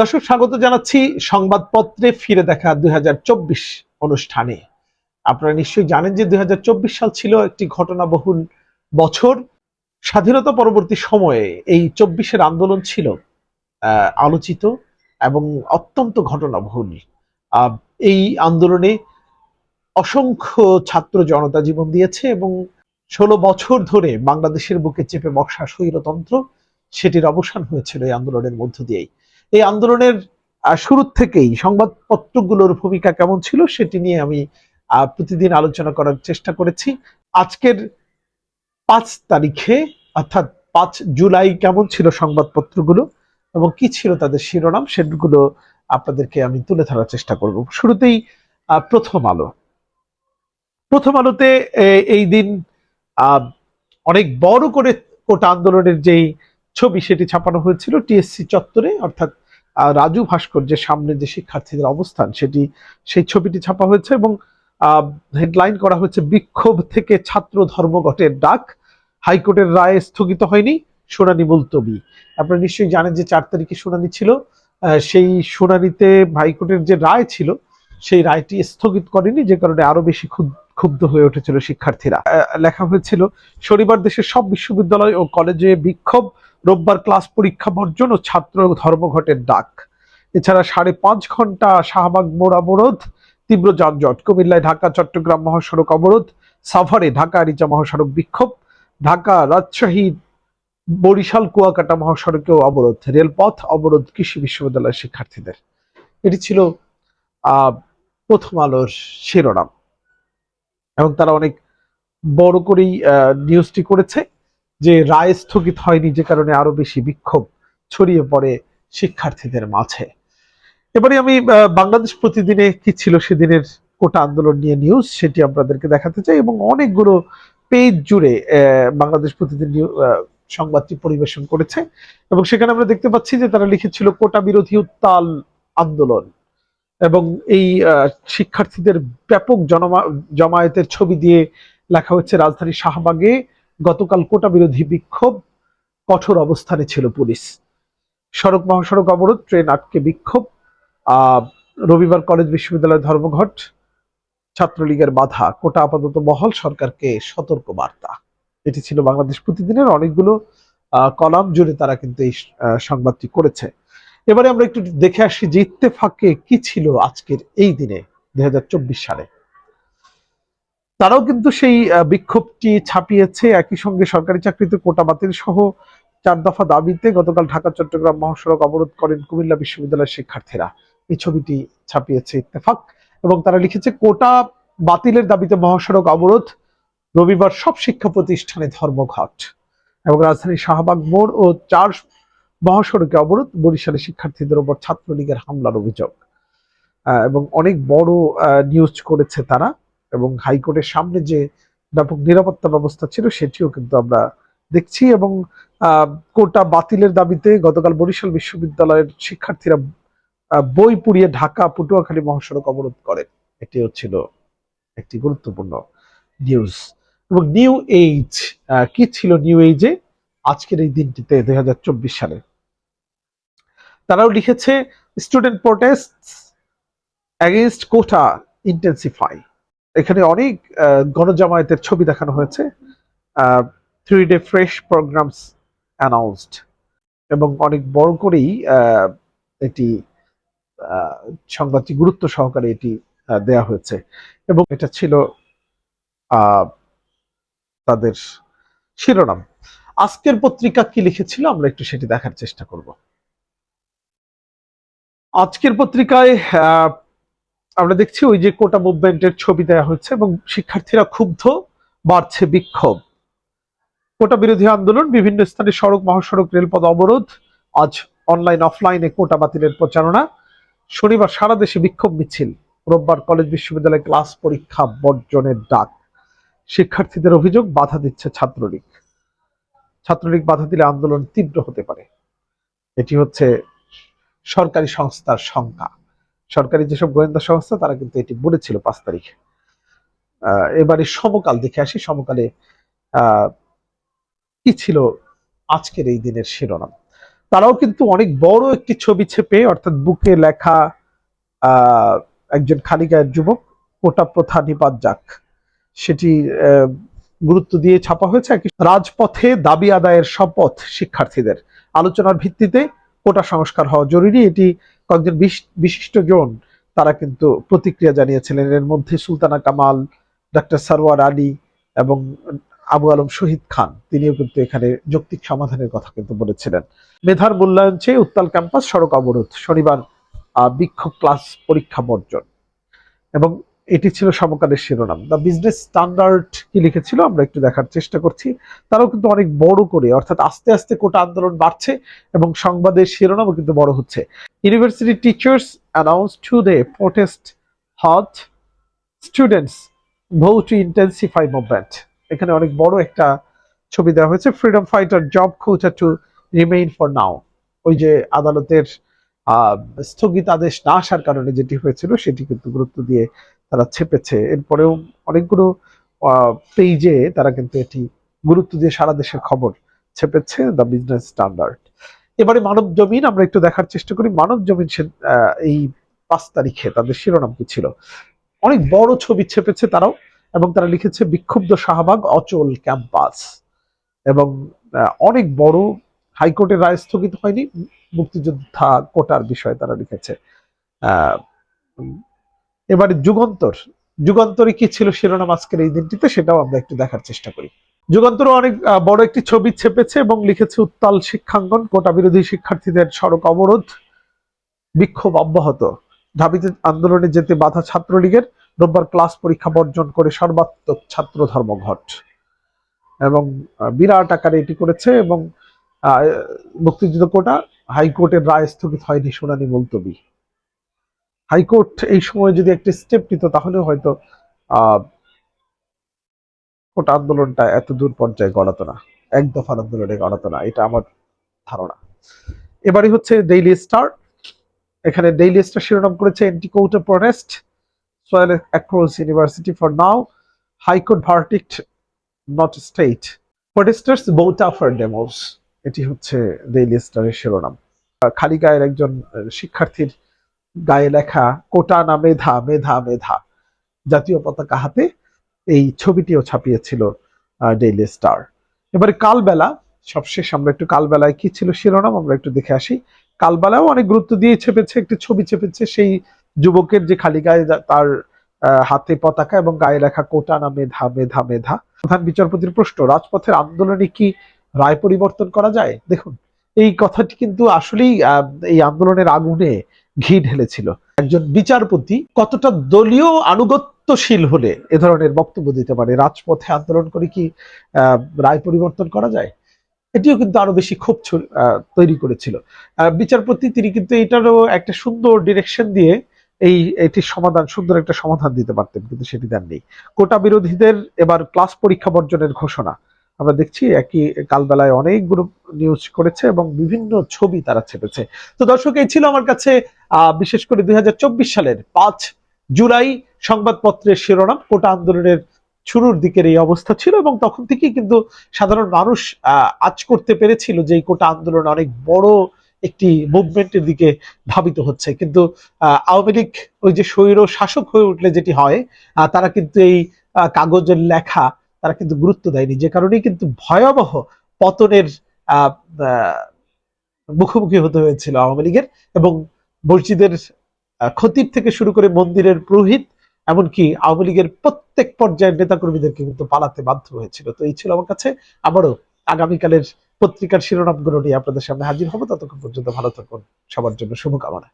দর্শক, স্বাগত জানাচ্ছি সংবাদপত্রে ফিরে দেখা দুই হাজার চব্বিশ অনুষ্ঠানে। আপনারা নিশ্চয়ই জানেন যে দুই হাজার চব্বিশ সাল ছিল একটি ঘটনাবহুল বছর। স্বাধীনতা পরবর্তী সময়ে এই চব্বিশের আন্দোলন ছিল আলোচিত এবং অত্যন্ত ঘটনাবহুল। এই আন্দোলনে অসংখ্য ছাত্র জনতা জীবন দিয়েছে এবং ষোলো বছর ধরে বাংলাদেশের বুকে চেপে বসা স্বৈরতন্ত্র, সেটির অবসান হয়েছিল এই আন্দোলনের মধ্য দিয়েই। এই আন্দোলনের শুরু থেকেই সংবাদপত্রগুলোর ভূমিকা কেমন ছিল সেটি নিয়ে আমি প্রতিদিন আলোচনা করার চেষ্টা করেছি। আজকের পাঁচ তারিখে, অর্থাৎ পাঁচ জুলাই কেমন ছিল সংবাদপত্রগুলো এবং কি ছিল তাদের শিরোনাম সেগুলো আপনাদেরকে আমি তুলে ধরার চেষ্টা করব। শুরুতেই প্রথম আলো। প্রথম আলোতে এই দিন অনেক বড় করে কোটা আন্দোলনের যেই ছবি সেটি ছাপানো হয়েছিল, টিএসসি চত্বরে, অর্থাৎ রাজু ভাস্কর্যের সামনে যে শিক্ষার্থীদের অবস্থান, সেটি, সেই ছবিটি ছাপা হয়েছে এবং হেডলাইন করা হয়েছে, বিক্ষোভ থেকে ছাত্র ধর্মঘটের ডাক। হাইকোর্টের রায় স্থগিত হয়নি শুনানি মুলতবি। আপনারা নিশ্চয়ই জানেন যে চার তারিখে শুনানি ছিল। সেই শুনানিতে হাইকোর্টের যে রায় ছিল, সেই রায়টি স্থগিত করেনি, যে কারণে আরও বেশি ক্ষুব্ধ হয়ে উঠেছিল শিক্ষার্থীরা। লেখা হয়েছিল, শনিবার দেশের সব বিশ্ববিদ্যালয় ও কলেজে বিক্ষোভ। রোববার ক্লাস পরীক্ষা বর্জন ও ছাত্র ধর্মঘটের ডাক। এছাড়া সাড়ে পাঁচ ঘণ্টা শাহবাগ মোড় অবরোধ, তীব্র যানজট কুমিল্লায় ঢাকা, চট্টগ্রাম মহাসড়ক অবরোধ, সাভারে ঢাকা, আরিচা মহাসড়ক বিক্ষোভ, ঢাকা, রাজশাহী, বরিশাল, কুয়াকাটা মহাসড়কেও অবরোধ, রেলপথ অবরোধ কৃষি বিশ্ববিদ্যালয়ের শিক্ষার্থীদের। এটি ছিল প্রথম আলোর শিরোনাম। এবং তারা অনেক বড় করেই নিউজটি করেছে। যে রায় স্থগিত হয়নি যে কারণে আরও বেশি বিক্ষোভ ছড়িয়ে পড়ে শিক্ষার্থীদের মাঝে। এবারে আমি বাংলাদেশ প্রতিদিনে কি ছিল সেদিনের কোটা আন্দোলন নিয়ে নিউজ সেটি আপনাদেরকে দেখাতে চাই এবং অনেকগুলো পেজ জুড়ে বাংলাদেশ প্রতিদিন সংবাদটি পরিবেশন করেছে এবং সেখানে আমরা দেখতে পাচ্ছি যে তারা লিখেছিল কোটা বিরোধী উত্তাল আন্দোলন এবং এই শিক্ষার্থীদের ব্যাপক জনমা, জমায়েতের ছবি দিয়ে লেখা হচ্ছে রাজধানী শাহবাগে গতকাল কোটা বিরোধী বিক্ষোভ কঠোর অবস্থানে ছিল পুলিশ। সড়ক মহাসড়ক অবরোধ, ট্রেন আটকে বিক্ষোভ রবিবার কলেজ বিশ্ববিদ্যালয় ধর্মঘট, ছাত্রলীগের বাধা, কোটা আপাতত বহাল, সরকারকে সতর্ক বার্তা। এটি ছিল বাংলাদেশ প্রতিদিনের অনেকগুলো কলাম জুড়ে তারা কিন্তু এই সংবাদটি করেছে। এবারে আমরা একটু দেখে আসি যে ইত্তেফাকে কি ছিল আজকের এই দিনে, দুই হাজার চব্বিশ সালে। তারাও কিন্তু সেই বিক্ষোভটি ছাপিয়েছে। একই সঙ্গে সরকারি চাকরিতে কোটা বাতিল সহ চার দফা দাবিতে গতকাল ঢাকা, চট্টগ্রাম মহাসড়ক অবরোধ করেন কুমিল্লা বিশ্ববিদ্যালয়ের শিক্ষার্থীরা। এই ছবিটি ছাপিয়েছে ইত্তেফাক এবং তারা লিখেছে, কোটা বাতিলের দাবিতে মহাসড়ক অবরোধ রবিবার সব শিক্ষা প্রতিষ্ঠানে ধর্মঘট। এবং রাজধানীর শাহবাগ মোড় ও চার মহাসড়কে অবরোধ, বরিশালে শিক্ষার্থীদের উপর ছাত্রলীগের হামলার অভিযোগ। এবং অনেক বড় নিউজ করেছে তারা। এবং হাইকোর্টের সামনে যে ব্যাপক নিরাপত্তা ব্যবস্থা ছিল, সেটিও কিন্তু আমরা দেখছি এবং কোটা বাতিলের দাবিতে গতকাল বরিশাল বিশ্ববিদ্যালয়ের শিক্ষার্থীরা বই পুড়িয়ে ঢাকা, পটুয়াখালী মহাসড়ক অবরোধ করেন এটিও ছিল একটি গুরুত্বপূর্ণ নিউজ। এবং নিউ এইজ কি ছিল নিউ এইজে? আজকের এই দিনটিতে দুই হাজার চব্বিশ সালে। তারাও লিখেছে, student protest against quota intensify এখানে অনেক গণজামায়াতের ছবি দেখানো হয়েছে three day fresh programmes announced এবং অনেক বড় করেই এটি সংবাদটি গুরুত্ব সহকারে এটি দেয়া হয়েছে। এবং এটা ছিল তাদের শিরোনাম। আজকের পত্রিকা কি লিখেছিল? আমরা একটু সেটি দেখার চেষ্টা করব। আজকের পত্রিকায় আমরা দেখছি ওই যে কোটা মুভমেন্টের ছবি দেওয়া হচ্ছে এবং শিক্ষার্থীরা ক্ষুব্ধ, বাড়ছে বিক্ষোভ। কোটা বিরোধী আন্দোলন, বিভিন্ন স্থানে সড়ক, মহাসড়ক, রেলপথ অবরোধ, আজ অনলাইন অফলাইনে কোটা বাতিলের প্রচারণা। শনিবার সারা দেশে বিক্ষোভ মিছিল। রোববার কলেজ বিশ্ববিদ্যালয়ে ক্লাস পরীক্ষা বর্জনের ডাক। শিক্ষার্থীদের অভিযোগ, বাধা দিচ্ছে ছাত্রলীগ। ছাত্রলীগ বাধা দিলে আন্দোলন তীব্র হতে পারে। এটি হচ্ছে সরকারি সংস্থার শঙ্কা সরকারি যেসব গোয়েন্দা সংস্থা, তারা কিন্তু এটি বলেছিল পাঁচ তারিখে। এবারে সমকাল দেখে আসি, সমকালে কি ছিল আজকের এই দিনের শিরোনাম? তারাও কিন্তু অনেক বড় একটি ছবি ছেপে, অর্থাৎ বুকে লেখা একজন খালি গায়ের যুবক, কোটা প্রথা নিপাত যাক। সেটি গুরুত্ব দিয়ে ছাপা হয়েছে রাজপথে দাবি আদায়ের শপথ শিক্ষার্থীদের। আলোচনার ভিত্তিতে কোটা সংস্কার হওয়া জরুরি। এটি কয়েকজন বিশিষ্ট জন, তারা কিন্তু প্রতিক্রিয়া জানিয়েছিলেন। এর মধ্যে সুলতানা কামাল, ডাক্তার সারওয়ার আলী এবং আবু আলম শহীদ খান, তিনিও কিন্তু এখানে যৌক্তিক সমাধানের কথা কিন্তু বলেছিলেন। মেধার মূল্যায়ন চেয়ে উত্তাল ক্যাম্পাস, সড়ক অবরোধ, শনিবার বিক্ষোভ ক্লাস, পরীক্ষা বর্জন। এবং এটি ছিল সমকালের শিরোনাম। দ্য বিজনেস স্ট্যান্ডার্ড কি লিখেছিল, আমরা একটু দেখার চেষ্টা করছি। তারাও কিন্তু অনেক বড় করে, অর্থাৎ আস্তে আস্তে কোটা আন্দোলন বাড়ছে এবং সংবাদের শিরোনামও কিন্তু বড় হচ্ছে। University teachers announce today protest hot students vow to intensify movement এখানে অনেক বড় একটা ছবি দেওয়া হয়েছে freedom fighter job quota to remain for now ওই যে আদালতের আহ, স্থগিত আদেশ না আসার কারণে যেটি হয়েছিল সেটি কিন্তু গুরুত্ব দিয়ে তারা ছেপেছে। এরপরেও অনেকগুলো পেজে তারা কিন্তু এটি গুরুত্ব দিয়ে সারা দেশের খবর ছেপেছে দ্য বিজনেস স্ট্যান্ডার্ড এবারে মানব জমিন আমরা একটু দেখার চেষ্টা করি। মানব জমিন সে- এই পাঁচ তারিখে তাদের শিরোনাম কি ছিল? অনেক বড় ছবি ছেপেছে তারাও এবং তারা লিখেছে, বিক্ষুব্ধ শাহবাগ, অচল ক্যাম্পাস। এবং অনেক বড় হাইকোর্টের রায় স্থগিত হয়নি। মুক্তিযোদ্ধা কোটার বিষয়ে তারা লিখেছে। এবারে যুগান্তর। যুগান্তরে কি ছিল শিরোনাম আজকের এই দিনটিতে সেটাও আমরা একটু দেখার চেষ্টা করি। যুগান্তর অনেক বড় একটি ছবি ছেপেছে এবং লিখেছে, উত্তাল শিক্ষাঙ্গন, কোটা বিরোধী শিক্ষার্থীদের সড়ক অবরোধ, বিক্ষোভ অব্যাহত। ঢাবিতে আন্দোলনে যেতে বাধা ছাত্রলীগের। রোববার ক্লাস পরীক্ষা বর্জন করে সর্বাত্মক ছাত্র ধর্মঘট। এবং বিরাট আকারে এটি করেছে এবং মুক্তিযুদ্ধ কোটা হাইকোর্টের রায় স্থগিত হয়নি শুনানি মুলতবি। হাইকোর্ট এই সময় যদি একটি স্টেপ নিত, তাহলে হয়তো, আহ কোটা আন্দোলনটা এত দূর পর্যায়ে গড়াতো না। এক দফার আন্দোলনে গড়াতো না, এটা আমার ধারণা। এবারে হচ্ছে ডেইলি স্টার এখানে ডেইলি স্টার শিরোনাম করেছে anti quota protest swell across university for now, high court verdict not stayed. Protesters vote for demos, এটি হচ্ছে ডেইলি স্টারের শিরোনাম। খালি গায়ের একজন শিক্ষার্থীর গায়ে লেখা কোটা না মেধা মেধা মেধা, জাতীয় পতাকা হাতে এই ছবিটিও ছাপিয়েছিল ডেইলি স্টার এবারে কালবেলা, সবশেষ আমরা একটু কালবেলায় কি ছিল শিরোনাম আমরা একটু দেখে আসি। কালবেলাও অনেক গুরুত্ব দিয়ে ছেপেছে, একটি ছবি ছেপেছে সেই যুবকের যে খালি গায়ে তার হাতে পতাকা এবং গায়ে লেখা কোটা না মেধা মেধা মেধা। প্রধান বিচারপতির প্রশ্ন, রাজপথের আন্দোলনে কি রায় পরিবর্তন করা যায়? দেখুন, এই কথাটি কিন্তু আসলেই এই আন্দোলনের আগুনে ঘি ঢেলেছিল। একজন বিচারপতি কতটা দলীয় আনুগত্যশীল হলে এ ধরনের বক্তব্য দিতে পারে। রাজপথে আন্দোলন করে কি রায় পরিবর্তন করা যায়? এটিও কিন্তু আরও বেশি ক্ষোভ তৈরি করেছিল। বিচারপতি তিনি কিন্তু এটারও একটা সুন্দর ডিরেকশন দিয়ে এই, এটির সমাধান, সুন্দর একটা সমাধান দিতে পারতেন, কিন্তু সেটি দেননি। কোটা বিরোধীদের এবার ক্লাস পরীক্ষা বর্জনের ঘোষণা। আমরা দেখছি একই কালবেলায় অনেকগুলো নিউজ করেছে এবং বিভিন্ন ছবি তারা ছেপেছে। তো দর্শক, এই ছিল আমার কাছে বিশেষ করে দুই হাজার চব্বিশ সালের পাঁচ জুলাই সংবাদপত্রের শিরোনাম কোটা আন্দোলনের শুরুর দিকের এই অবস্থা ছিল এবং তখন থেকেই কিন্তু সাধারণ মানুষ আজ করতে পেরেছিল যে এই কোটা আন্দোলন অনেক বড় একটি মুভমেন্টের দিকে ধাবিত হচ্ছে। কিন্তু আওয়ামী লীগ ওই যে স্বৈর শাসক হয়ে উঠলে যেটি হয় তারা কিন্তু এই কাগজের লেখা তারা কিন্তু গুরুত্ব দেয়নি। যে কারণেই কিন্তু ভয়াবহ পতনের মুখোমুখি হতে হয়েছিল আওয়ামী লীগের এবং মসজিদের খতিব থেকে শুরু করে মন্দিরের পুরোহিত এমনকি আওয়ামী লীগের প্রত্যেক পর্যায়ের নেতাকর্মীদেরকে কিন্তু পালাতে বাধ্য হয়েছিল। তো এই ছিল আমার কাছে। আবারও আগামীকালের পত্রিকার শিরোনামগুলো নিয়ে আপনাদের সামনে হাজির হব। ততক্ষণ পর্যন্ত ভালো থাকুন। সবার জন্য শুভকামনা।